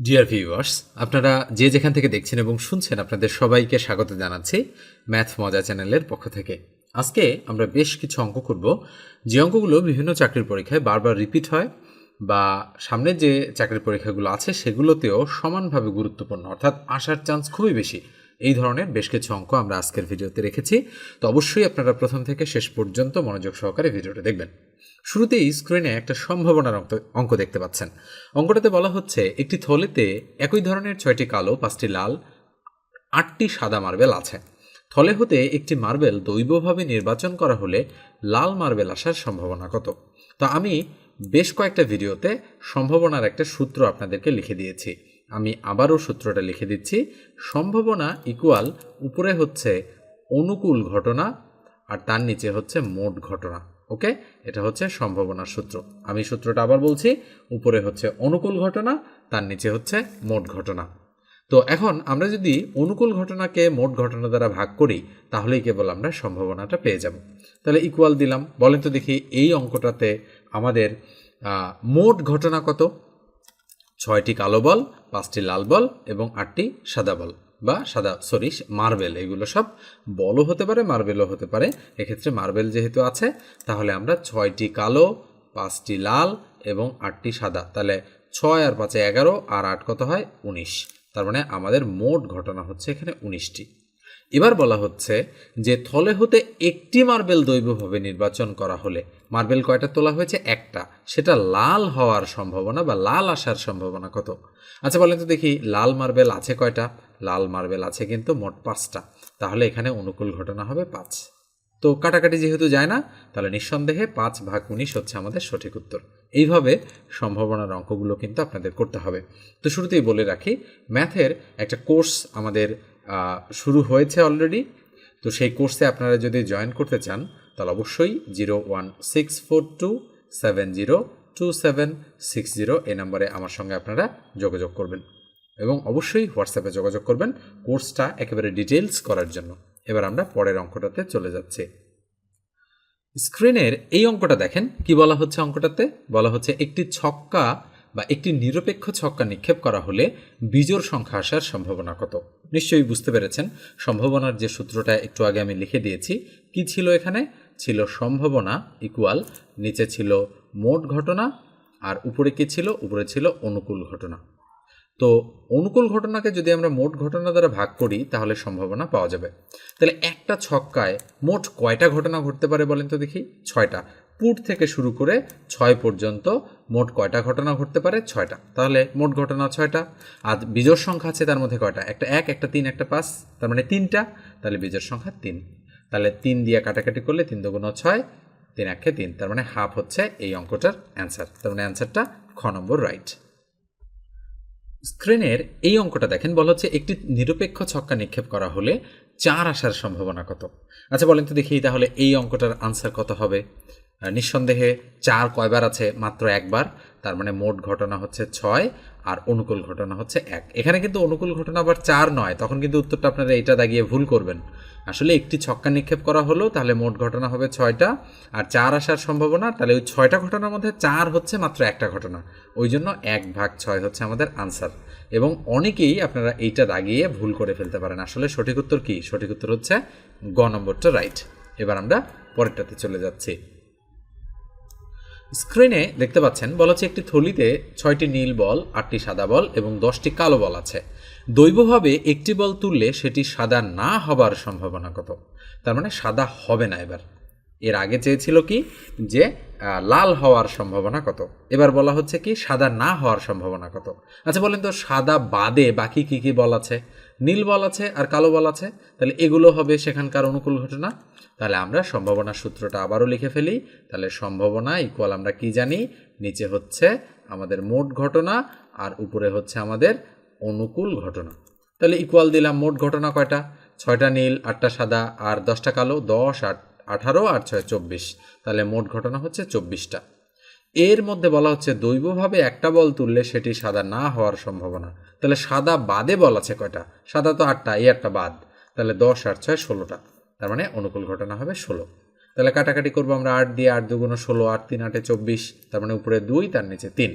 Dear viewers আপনারা যে যেখান থেকে দেখছেন এবং শুনছেন, আপনাদের সবাইকে স্বাগত জানাচ্ছি ম্যাথ মজা চ্যানেলের পক্ষ থেকে। আজকে আমরা বেশ কিছু অঙ্ক করব। যে অঙ্কগুলো বিভিন্ন চাকরির পরীক্ষায় বারবার রিপিট হয় বা সামনে যে চাকরির পরীক্ষাগুলো আছে, সেগুলোতেও সমানভাবে গুরুত্বপূর্ণ, অর্থাৎ আসার চান্স খুবই বেশি। এই ধরনের বেশ কিছু অঙ্ক আমরা আজকের ভিডিওতে রেখেছি। তো অবশ্যই আপনারা প্রথম থেকে শেষ পর্যন্ত মনোযোগ সহকারে ভিডিওটা দেখবেন। শুরুতেই স্ক্রিনে একটা সম্ভাবনার অঙ্ক দেখতে পাচ্ছেন। অঙ্কটাতে বলা হচ্ছে, একটি থলেতে একই ধরনের ছয়টি কালো, পাঁচটি লাল, আটটি সাদা মার্বেল আছে। থলে হতে একটি মার্বেল দৈবভাবে নির্বাচন করা হলে লাল মার্বেল আসার সম্ভাবনা কত? তো আমি বেশ কয়েকটা ভিডিওতে সম্ভাবনার একটা সূত্র আপনাদেরকে লিখে দিয়েছি। আমি আবারও সূত্রটা লিখে দিচ্ছি। সম্ভাবনা ইকুয়াল উপরে হচ্ছে অনুকূল ঘটনা আর তার নিচে হচ্ছে মোট ঘটনা। ওকে? এটা হচ্ছে সম্ভাবনার সূত্র। আমি সূত্রটা আবার বলছি, উপরে হচ্ছে অনুকূল ঘটনা, তার নিচে হচ্ছে মোট ঘটনা। তো এখন আমরা যদি অনুকূল ঘটনাকে মোট ঘটনা দ্বারা ভাগ করি, তাহলেই কেবল আমরা সম্ভাবনাটা পেয়ে যাব। তাহলে ইকুয়াল দিলাম। বলেন তো দেখি, এই অঙ্কটাতে আমাদের মোট ঘটনা কত? ছয়টি কালো বল, পাঁচটি লাল বল এবং আটটি সাদা বল। বা সাদা সরি মার্বেল এগুলো সব বলও হতে পারে মার্বেলও হতে পারে। এক্ষেত্রে মার্বেল যেহেতু আছে, তাহলে আমরা ছয়টি কালো, পাঁচটি লাল এবং আটটি সাদা। তাহলে ছয় আর পাঁচে এগারো, আর আট কত হয়? উনিশ। তার মানে আমাদের মোট ঘটনা হচ্ছে এখানে উনিশটি। এবার বলা হচ্ছে যে থলে হতে একটি মার্বেল দৈবভাবে নির্বাচন করা হলে মার্বেল কয়টা তোলা হয়েছে? একটা। সেটা লাল হওয়ার সম্ভাবনা বা লাল আসার সম্ভাবনা কত? আচ্ছা বলেন তো দেখি, লাল মার্বেল আছে কয়টা? লাল মার্বেল আছে কিন্তু মোট পাঁচটা। তাহলে এখানে অনুকূল ঘটনা হবে পাঁচ। তো কাটাকাটি যেহেতু যায় না, তাহলে নিঃসন্দেহে পাঁচ ভাগ উনিশ হচ্ছে আমাদের সঠিক উত্তর। এইভাবে সম্ভাবনার অঙ্কগুলো কিন্তু আপনাদের করতে হবে। তো শুরুতেই বলে রাখি, ম্যাথের একটা কোর্স আমাদের শুরু হয়েছে অলরেডি তো সেই কোর্সে আপনারা যদি জয়েন করতে চান, তাহলে অবশ্যই zero one six four two seven zero two seven six zero এই নম্বরে আমার সঙ্গে আপনারা যোগাযোগ করবেন। এবং অবশ্যই হোয়াটসঅ্যাপে যোগাযোগ করবেন কোর্সটা একেবারে ডিটেলস করার জন্য। এবার আমরা পরের অঙ্কটাতে চলে যাচ্ছি। স্ক্রিনের এই অঙ্কটা দেখেন, কি বলা হচ্ছে অঙ্কটাতে? বলা হচ্ছে একটি ছক্কা বা একটি নিরপেক্ষ ছক্কা নিক্ষেপ করা হলে বিজোড় সংখ্যা আসার সম্ভাবনা কত? নিশ্চয়ই বুঝতে পেরেছেন। সম্ভাবনার যে সূত্রটা একটু আগে আমি লিখে দিয়েছি, কি ছিল এখানে? ছিল সম্ভাবনা ইকুয়াল নিচে ছিল মোট ঘটনা, আর উপরে কি ছিল? উপরে ছিল অনুকূল ঘটনা। তো অনুকূল ঘটনাকে যদি আমরা মোট ঘটনা দ্বারা ভাগ করি, তাহলে সম্ভাবনা পাওয়া যাবে। তাহলে একটা ছক্কায় মোট কয়টা ঘটনা ঘটতে পারে বলেন তো দেখি? ছয়টা। পুট থেকে শুরু করে ছয় পর্যন্ত মোট কয়টা ঘটনা ঘটতে পারে? ছয়টা। তাহলে মোট ঘটনা ছয়টা। আর বিজোড় সংখ্যা আছে তার মধ্যে কয়টা? একটা এক, একটা তিন, একটা পাঁচ, তার মানে তিনটা। তাহলে বিজোড় সংখ্যা তিন। তাহলে তিন দিয়ে কাটাকাটি করলে তিন দুগুণ ছয়, তিন একে তিন, তার মানে হাফ হচ্ছে এই অঙ্কটার অ্যান্সার তার মানে অ্যান্সারটা খ নম্বর রাইট স্ক্রিনের এই অঙ্কটা দেখেন, বলা হচ্ছে একটি নিরপেক্ষ ছক্কা নিক্ষেপ করা হলে চার আসার সম্ভাবনা কত? আচ্ছা বলেন তো দেখি তাহলে এই অঙ্কটার আনসার কত হবে? নিঃসন্দেহে চার কয়বার আছে মাত্র একবার। তার মানে মোট ঘটনা হচ্ছে ছয় আর অনুকূল ঘটনা হচ্ছে এক। এখানে কিন্তু অনুকূল ঘটনা আবার চার নয়, তখন কিন্তু উত্তরটা আপনারা এটা দাগিয়ে ভুল করবেন। আসলে একটি ছক্কা নিক্ষেপ করা হলো, তাহলে মোট ঘটনা হবে ছয়টা। আর চার আসার সম্ভাবনা, তাহলে ওই ছয়টা ঘটনার মধ্যে চার হচ্ছে মাত্র একটা ঘটনা। ওই জন্য এক ভাগ ছয় হচ্ছে আমাদের আনসার। এবং অনেকেই আপনারা এইটা দাগিয়ে ভুল করে ফেলতে পারেন। আসলে সঠিক উত্তর কি? সঠিক উত্তর হচ্ছে গ নম্বরটা রাইট। এবার আমরা পরেরটাতে চলে যাচ্ছি। স্ক্রিনে দেখতে পাচ্ছেন, বলা হচ্ছে একটি থলিতে ছয়টি নীল বল, আটটি সাদা বল এবং দশটি কালো বল আছে। দৈবভাবে একটি বল তুললে সেটি সাদা না হবার সম্ভাবনা কত? তার মানে সাদা হবে না এবার। এর আগে চেয়েছিল কি? যে লাল হওয়ার সম্ভাবনা কত? এবার বলা হচ্ছে কি, সাদা না হওয়ার সম্ভাবনা কত? আচ্ছা বলেন তো সাদা বাদে বাকি কি কি বল আছে? নীল বল আছে আর কালো বল আছে? তাহলে এগুলো হবে সেখানকার অনুকূল ঘটনা। তাহলে আমরা সম্ভাবনার সূত্রটা আবারও লিখে ফেলি। তাহলে সম্ভাবনা ইকুয়াল আমরা কি জানি? নিচে হচ্ছে আমাদের মোট ঘটনা আর উপরে হচ্ছে আমাদের অনুকূল ঘটনা। তাহলে ইকুয়াল দিলাম মোট ঘটনা কয়টা? ছয়টা নীল, আটটা সাদা আর দশটা কালো, দশ, আট, আঠারো আর ছয়, চব্বিশ। তাহলে মোট ঘটনা হচ্ছে চব্বিশটা। এর মধ্যে বলা হচ্ছে দৈবভাবে একটা বল তুললে সেটি সাদা না হওয়ার সম্ভাবনা। তাহলে সাদা বাদে বল আছে কয়টা? সাদা তো আটটা, এই একটা বাদ। তাহলে দশ আর ছয়, ষোলোটা। তার মানে অনুকূল ঘটনা হবে ষোলো। তাহলে কাটাকাটি করব আমরা আট দিয়ে আট দুগুণ ষোলো, আট তিন, আটে চব্বিশ, তার মানে উপরে দুই, তার নিচে তিন।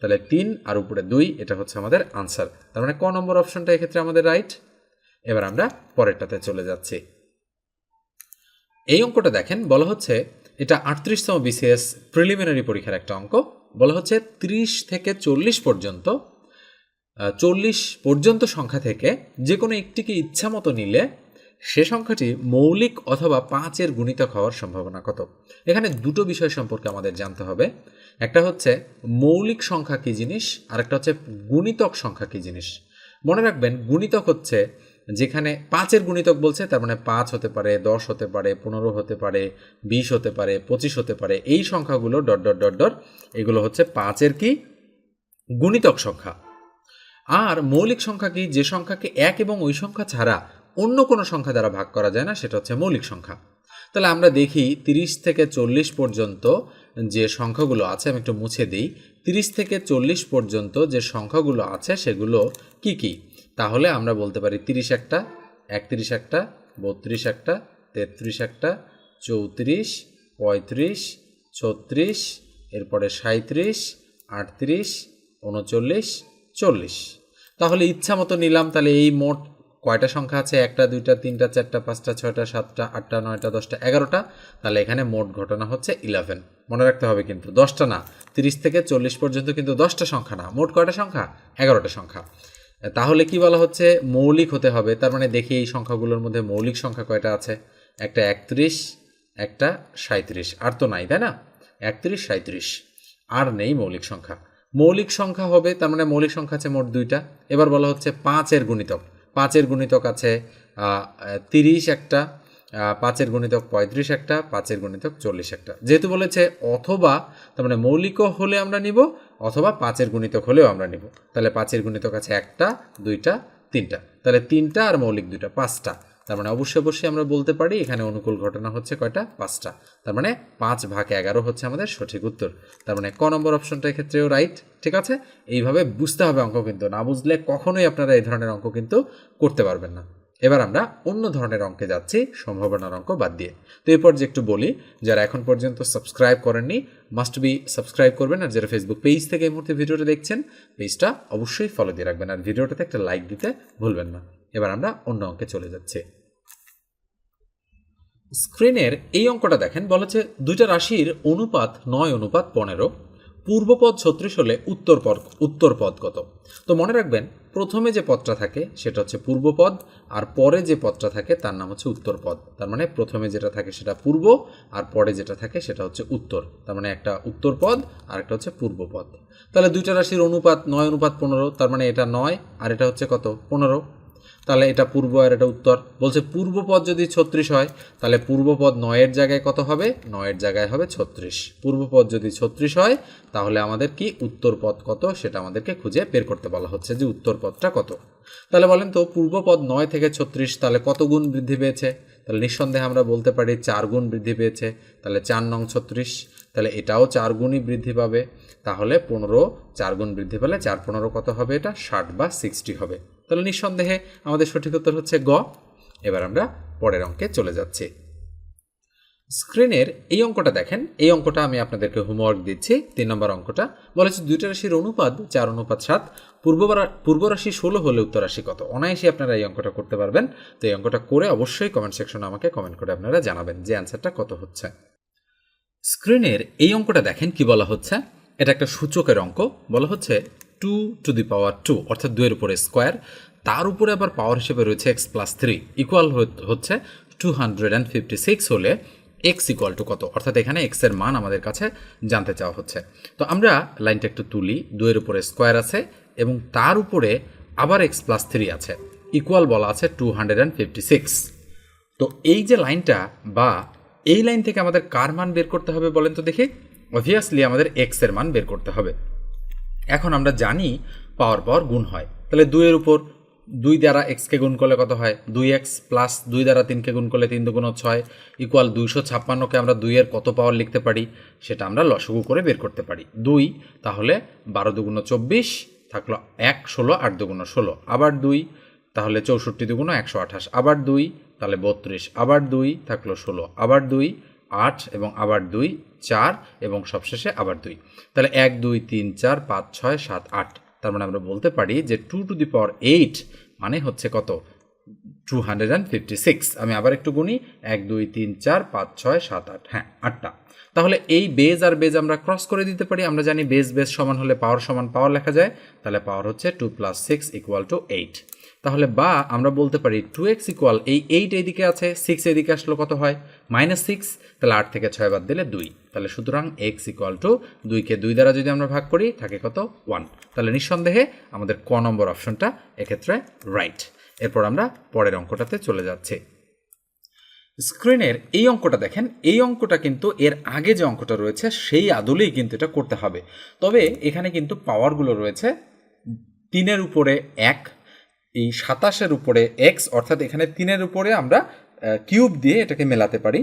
তাহলে তিন আর উপরে দুই, এটা হচ্ছে আমাদের আনসার তার মানে ক নম্বর অপশনটা এক্ষেত্রে আমাদের রাইট এবার আমরা পরেরটাতে চলে যাচ্ছি। এই অঙ্কটা দেখেন, বলা হচ্ছে এটা আটত্রিশতম বিসিএস প্রিলিমিনারি পরীক্ষার একটা অঙ্ক। বলা হচ্ছে ত্রিশ থেকে চল্লিশ পর্যন্ত চল্লিশ পর্যন্ত সংখ্যা থেকে যে কোনো একটিকে ইচ্ছা মতো নিলে সে সংখ্যাটি মৌলিক অথবা পাঁচের গুণিতক হওয়ার সম্ভাবনা কত? এখানে দুটো বিষয় সম্পর্কে আমাদের জানতে হবে। একটা হচ্ছে মৌলিক সংখ্যা কী জিনিস? আর একটা হচ্ছে গুণিতক সংখ্যা কী জিনিস? মনে রাখবেন, গুণিতক হচ্ছে যেখানে পাঁচের গুণিতক বলছে, তার মানে পাঁচ হতে পারে, দশ হতে পারে, পনেরো হতে পারে, বিশ হতে পারে, পঁচিশ হতে পারে, এই সংখ্যাগুলো ডট ডট ডট ডট, এগুলো হচ্ছে পাঁচের কি? গুণিতক সংখ্যা। আর মৌলিক সংখ্যা কি? যে সংখ্যাকে এক এবং ওই সংখ্যা ছাড়া অন্য কোনো সংখ্যা দ্বারা ভাগ করা যায় না, সেটা হচ্ছে মৌলিক সংখ্যা। তাহলে আমরা দেখি তিরিশ থেকে চল্লিশ পর্যন্ত যে সংখ্যাগুলো আছে, আমি একটু মুছে দিই। তিরিশ থেকে চল্লিশ পর্যন্ত যে সংখ্যাগুলো আছে, সেগুলো কি কি? তাহলে আমরা বলতে পারি তিরিশ একটা, একত্রিশ একটা, বত্রিশ একটা, তেত্রিশ একটা, চৌত্রিশ, পঁয়ত্রিশ, ছত্রিশ, এরপরে সাঁত্রিশ আটত্রিশ, উনচল্লিশ, চল্লিশ। তাহলে ইচ্ছা মতো নিলাম, তাহলে এই মোট কয়টা সংখ্যা আছে? একটা, দুইটা, তিনটা, চারটা, পাঁচটা, ছয়টা, সাতটা, আটটা, নয়টা, দশটা, এগারোটা? তাহলে এখানে মোট ঘটনা হচ্ছে ইলেভেন মনে রাখতে হবে কিন্তু, দশটা না। তিরিশ থেকে চল্লিশ পর্যন্ত কিন্তু দশটা সংখ্যা না। মোট কয়টা সংখ্যা? এগারোটা সংখ্যা। তাহলে কি বলা হচ্ছে? মৌলিক হতে হবে। তার মানে দেখি এই সংখ্যাগুলোর মধ্যে মৌলিক সংখ্যা কয়টা আছে? একটা একত্রিশ, একটা সাঁত্রিশ আর তো নাই, তাই না? একত্রিশ সাঁত্রিশ আর নেই মৌলিক সংখ্যা। মৌলিক সংখ্যা হবে, তার মানে মৌলিক সংখ্যা আছে মোট দুইটা। এবার বলা হচ্ছে পাঁচের গুণিতক। পাঁচের গুণিতক আছে তিরিশ একটা পাঁচের গুণিতক পঁয়ত্রিশ একটা, পাঁচের গুণিতক চল্লিশ একটা। যেহেতু বলেছে অথবা, তার মানে মৌলিকও হলে আমরা নিব, অথবা পাঁচের গুণিতক হলেও আমরা নিব। তাহলে পাঁচের গুণিতক আছে একটা, দুইটা, তিনটা। তাহলে তিনটা আর মৌলিক দুইটা, পাঁচটা। তার মানে অবশ্যই অবশ্যই আমরা বলতে পারি, এখানে অনুকূল ঘটনা হচ্ছে কয়টা? পাঁচটা। তার মানে পাঁচ ভাগ এগারো হচ্ছে আমাদের সঠিক উত্তর। তার মানে ক নম্বর অপশনটা এক্ষেত্রেও রাইট ঠিক আছে? এইভাবে বুঝতে হবে অঙ্ক কিন্তু, না বুঝলে কখনোই আপনারা এই ধরনের অঙ্ক কিন্তু করতে পারবেন না। এবার আমরা অন্য ধরনের অঙ্কে যাচ্ছি, সম্ভাবনার অঙ্ক বাদ দিয়ে। তো এরপর যে একটু বলি, যারা এখন পর্যন্ত সাবস্ক্রাইব করেননি মাস্ট বি সাবস্ক্রাইব করবেন, আর যারা ফেসবুক পেজ থেকে এই মুহূর্তে ভিডিওটা দেখছেন পেজটা অবশ্যই ফলো দিয়ে রাখবেন, আর ভিডিওটাতে একটা লাইক দিতে ভুলবেন না। এবার আমরা অন্য অঙ্কে চলে যাচ্ছি। স্ক্রিনের এই অঙ্কটা দেখেন বলা হচ্ছে দুইটা রাশির অনুপাত নয়, অনুপাত পনেরো, পূর্বপদ ছত্রিশ হলে উত্তর পদ উত্তর পদ কত? তো মনে রাখবেন, প্রথমে যে পদটা থাকে সেটা হচ্ছে পূর্বপদ, আর পরে যে পদটা থাকে তার নাম হচ্ছে উত্তর পদ। তার মানে প্রথমে যেটা থাকে সেটা পূর্ব, আর পরে যেটা থাকে সেটা হচ্ছে উত্তর। তার মানে একটা উত্তর পদ, আর একটা হচ্ছে পূর্বপদ। তাহলে দুইটা রাশির অনুপাত নয়, অনুপাত পনেরো, তার মানে এটা নয়, আর এটা হচ্ছে কত? পনেরো। তাহলে এটা পূর্ব আর এটা উত্তর। বলছে পূর্বপদ যদি ছত্রিশ হয়, তাহলে পূর্বপদ নয়ের জায়গায় কত হবে? নয়ের জায়গায় হবে ছত্রিশ। পূর্বপদ যদি ছত্রিশ হয়, তাহলে আমাদের কি উত্তর পদ কত? সেটা আমাদেরকে খুঁজে বের করতে বলা হচ্ছে যে উত্তর পদটা কত। তাহলে বলেন তো, পূর্বপদ নয় থেকে ছত্রিশ, তাহলে কত গুণ বৃদ্ধি পেয়েছে? তাহলে নিঃসন্দেহে আমরা বলতে পারি চার গুণ বৃদ্ধি পেয়েছে। তাহলে চার নং ছত্রিশ, তাহলে এটাও চার গুণই বৃদ্ধি পাবে। তাহলে পনেরো, চার গুণ বৃদ্ধি পেলে চার পনেরো কত হবে এটা? ষাট বা সিক্সটি হবে। তাহলে নিঃসন্দেহে আমাদের সঠিক উত্তর হচ্ছে গ। এবার আমরা পরের অঙ্কে চলে যাচ্ছি। স্ক্রিনের এই অঙ্কটা দেখেন। এই অঙ্কটা আমি আপনাদেরকে হোমওয়ার্ক দিচ্ছি। তিন নম্বর অঙ্কটা বলেছে দুইটা রাশির অনুপাত চার, অনুপাত সাত। পূর্ব রাশি ষোলো হলে উত্তর রাশি কত? অনায়াসে আপনারা এই অঙ্কটা করতে পারবেন। তো এই অঙ্কটা করে অবশ্যই কমেন্ট সেকশনে আমাকে কমেন্ট করে আপনারা জানাবেন যে অ্যান্সারটা কত হচ্ছে। স্ক্রিনের এই অঙ্কটা দেখেন কি বলা হচ্ছে? এটা একটা সূচকের অঙ্ক। বলা হচ্ছে two to the power two, অর্থাৎ দুয়ের উপরে স্কোয়ার। তার উপরে আবার পাওয়ার হিসেবে রয়েছে এক্স প্লাস থ্রি, ইকুয়াল হচ্ছে two hundred and fifty six হলে এক্স ইকুয়াল টু কত? অর্থাৎ এখানে এক্সের মান আমাদের কাছে জানতে চাওয়া হচ্ছে। তো আমরা লাইনটা একটু তুলি দুয়ের উপরে স্কোয়ার আছে এবং তার উপরে আবার এক্স প্লাস থ্রি আছে, ইকুয়াল বলা আছে two hundred and fifty six তো এই যে লাইনটা বা এই লাইন থেকে আমাদের কার মান বের করতে হবে বলেন তো দেখি? অবভিয়াসলি আমাদের এক্সের মান বের করতে হবে। এখন আমরা জানি পাওয়ার পাওয়ার গুণ হয়। তাহলে দুইয়ের উপর দুই দ্বারা এক্সকে গুণ করলে কত হয়? দুই এক্স প্লাস দুই দ্বারা তিনকে গুণ করলে তিন দুগুণ ছয় ইকুয়াল দুইশো ছাপ্পান্নকে আমরা দুইয়ের কত পাওয়ার লিখতে পারি? সেটা আমরা লসগু করে বের করতে পারি। দুই, তাহলে বারো দুগুণ চব্বিশ থাকল এক ষোলো, আট দুগুণ ষোলো। আবার দুই, তাহলে চৌষট্টি দুগুণ একশো আঠাশ। আবার দুই, তাহলে বত্রিশ। আবার দুই, থাকল ষোলো। আবার দুই আট এবং আবার দুই, চার এবং সবশেষে আবার দুই। তাহলে এক, দুই, তিন, চার, পাঁচ, ছয়, সাত, আট। তার মানে আমরা বলতে পারি যে two to the power eight মানে হচ্ছে কত? Two hundred and fifty six আমি আবার একটু গুনি, এক, দুই, তিন, চার, পাঁচ, ছয়, সাত, আট। হ্যাঁ আটটা। তাহলে এই বেজ আর বেজ আমরা ক্রস করে দিতে পারি। আমরা জানি বেজ বেজ সমান হলে পাওয়ার সমান পাওয়ার লেখা যায়। তাহলে পাওয়ার হচ্ছে two plus six equal to eight তাহলে বা আমরা বলতে পারি টু এক্স ইকুয়াল এই এইট এইদিকে আছে সিক্স এদিকে আসলো কত হয়? মাইনাস সিক্স তাহলে আট থেকে ছয় বাদ দিলে দুই। তাহলে সুতরাং এক্স ইকুয়াল টু দুইকে দুই দ্বারা যদি আমরা ভাগ করি, থাকে কত? ওয়ান তাহলে নিঃসন্দেহে আমাদের ক নম্বর অপশনটা এক্ষেত্রে রাইট এরপর আমরা পরের অঙ্কটাতে চলে যাচ্ছি। স্ক্রিনের এই অঙ্কটা দেখেন, এই অঙ্কটা কিন্তু এর আগে যে অঙ্কটা রয়েছে, সেই আদলেই কিন্তু এটা করতে হবে। তবে এখানে কিন্তু পাওয়ারগুলো রয়েছে তিনের উপরে এক এই সাতাশের উপরে এক্স অর্থাৎ এখানে তিনের উপরে আমরা কিউব দিয়ে এটাকে মেলাতে পারি।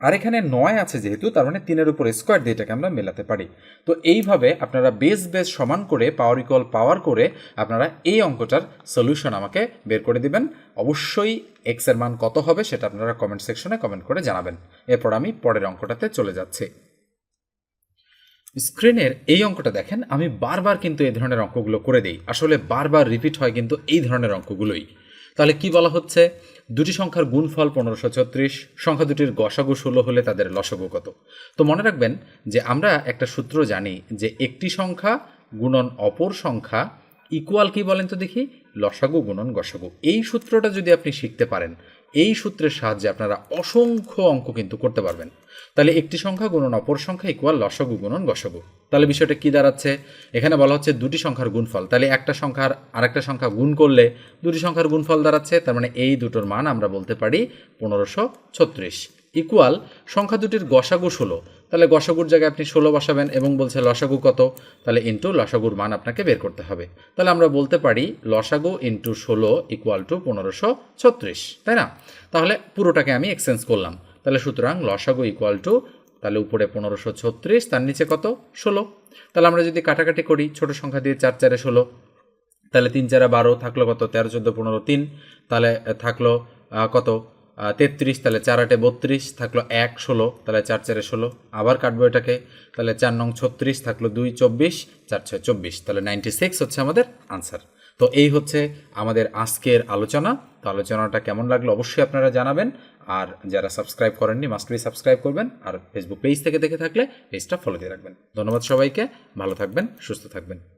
আর এখানে নয় আছে যেহেতু, তার মানে তিনের উপরে স্কোয়ার দিয়ে এটাকে আমরা মেলাতে পারি। তো এইভাবে আপনারা বেস বেস সমান করে পাওয়ার ইকুয়াল পাওয়ার করে আপনারা এই অঙ্কটার সলিউশন আমাকে বের করে দিবেন। অবশ্যই এক্সের মান কত হবে সেটা আপনারা কমেন্ট সেকশনে কমেন্ট করে জানাবেন। এরপর আমি পরের অঙ্কটাতে চলে যাচ্ছি। স্ক্রিনের এই অঙ্কটা দেখেন, আমি বারবার কিন্তু এই ধরনের অঙ্কগুলো করে দিই। আসলে বারবার রিপিট হয় কিন্তু এই ধরনের অঙ্কগুলোই। তাহলে কি বলা হচ্ছে? দুটি সংখ্যার গুণফল পনেরোশো ছত্রিশ, সংখ্যা দুটির গসাগু ষোলো হলে তাদের লসগু কত? তো মনে রাখবেন যে আমরা একটা সূত্র জানি যে একটি সংখ্যা গুণন অপর সংখ্যা ইকুয়াল কি বলেন তো দেখি? লসাগু গুণন গসাগু। এই সূত্রটা যদি আপনি শিখতে পারেন, এই সূত্রের সাহায্যে আপনারা অসংখ্য অঙ্ক কিন্তু করতে পারবেন। তাহলে একটি সংখ্যা গুণন অপর সংখ্যা ইকুয়াল লসগু গুণন গসগু। তাহলে বিষয়টা কি দাঁড়াচ্ছে? এখানে বলা হচ্ছে দুটি সংখ্যার গুণফল। তাহলে একটা সংখ্যার আরেকটা সংখ্যা গুণ করলে দুটি সংখ্যার গুণফল দাঁড়াচ্ছে, তার মানে এই দুটোর মান আমরা বলতে পারি পনেরোশো ছত্রিশ। ইকুয়াল সংখ্যা দুটির গসাগু ষোলো। তাহলে গসাগুর জায়গায় আপনি ষোলো বসাবেন এবং বলছে লসাগু কত? তাহলে ইন্টু লসাগুর মান আপনাকে বের করতে হবে। তাহলে আমরা বলতে পারি লসাগু ইন্টু ষোলো ইকুয়াল টু পনেরোশো ছত্রিশ, তাই না? তাহলে পুরোটাকে আমি এক্সচেঞ্জ করলাম। তাহলে সুতরাং লসাগু ইকুয়াল টু তাহলে উপরে পনেরোশো ছত্রিশ, তার নিচে কত? ষোলো। তাহলে আমরা যদি কাটাকাটি করি, ছোট সংখ্যা দিয়ে চার চারে ষোলো, তাহলে তিন চারে বারো, থাকল কত? তেরো, চোদ্দ, পনেরো, তিন। তাহলে থাকল কত? তেত্রিশ, তাহলে চার আটে বত্রিশ থাকল এক ষোলো, তাহলে চার চারে ষোলো। আবার কাটবো এটাকে, তাহলে চার নং ছত্রিশ থাকল দুই চব্বিশ, চার ছয় চব্বিশ। তাহলে নাইনটি সিক্স হচ্ছে আমাদের আনসার তো এই হচ্ছে আমাদের আজকের আলোচনা। তো আলোচনাটা কেমন লাগল অবশ্যই আপনারা জানাবেন। আর যারা সাবস্ক্রাইব করেননি মাস্ট বি সাবস্ক্রাইব করবেন। আর ফেসবুক পেজ থেকে দেখে থাকলে পেজটা ফলো দিয়ে রাখবেন। ধন্যবাদ সবাইকে। ভালো থাকবেন, সুস্থ থাকবেন।